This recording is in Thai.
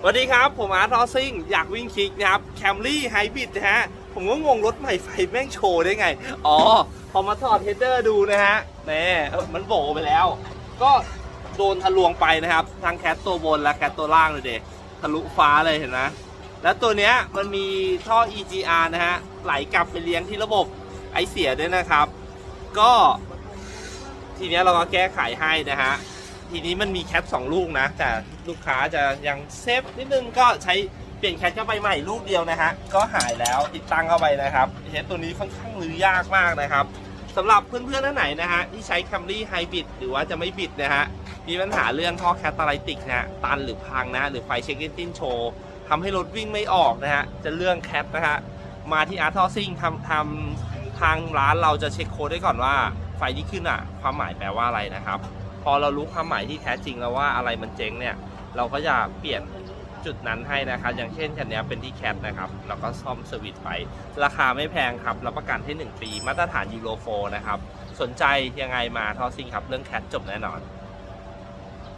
สวัสดีครับ ผมอาร์ตรอซิ่ง อยากวิ่งคลิกนะครับแคมรี่ไฮบริดนะฮะ ผมก็งงรถใหม่ไฟแม่งโชว์ได้ไง อ๋อ พอมาถอดเฮดเดอร์ดูนะฮะแน่มันโบไปแล้ว ก็โดนทะลวงไปนะครับทางแคทตัวบนและแคทตัวล่างเลยเด็ทะลุฟ้าเลยเห็นไหมแล้วตัวเนี้ยมันมีท่อ EGR นะฮะ ไหลกลับไปเลี้ยงที่ระบบไอเสียด้วยนะครับ ก็ ทีเนี้ยเราก็แก้ไขให้นะฮะ ทีนี้มันมีแคป 2 ลูกนะ แต่ลูกค้าจะยังเซฟนิดนึงก็ใช้เปลี่ยนแคปเข้าไปใหม่ลูกเดียวนะฮะ ก็หายแล้วติดตั้งเข้าไปนะครับเฮดตัวนี้ค่อนข้างรื้อยากมากนะครับสำหรับเพื่อนๆท่านไหนนะฮะที่ใช้ Camry Hybrid หรือว่าจะไม่บิดนะฮะมีปัญหาเรื่องท่อแคตตาไลติกนะฮะตันหรือพังนะหรือไฟเช็คเอนจินโชว์ทำให้รถวิ่งไม่ออกนะฮะจะเรื่องแคปนะฮะมาที่อาร์ทอซิงทำทำทางร้านเราจะเช็คโค้ดได้ก่อนว่าไฟที่ขึ้นอะ ความหมายแปลว่าอะไรนะครับ พอเรารู้ความหมายที่แท้จริงแล้วว่าอะไรมันเจ๊งเนี่ยเราก็จะเปลี่ยนจุดนั้นให้นะครับ อย่างเช่นคันนี้เป็นที่แคทนะครับเราก็ซ่อมสวิตไป ราคาไม่แพงครับรับประกันให้ 1 ปี มาตรฐานยูโรโฟนะครับ สนใจยังไงมาทอซิงครับ เรื่องแคทจบแน่นอน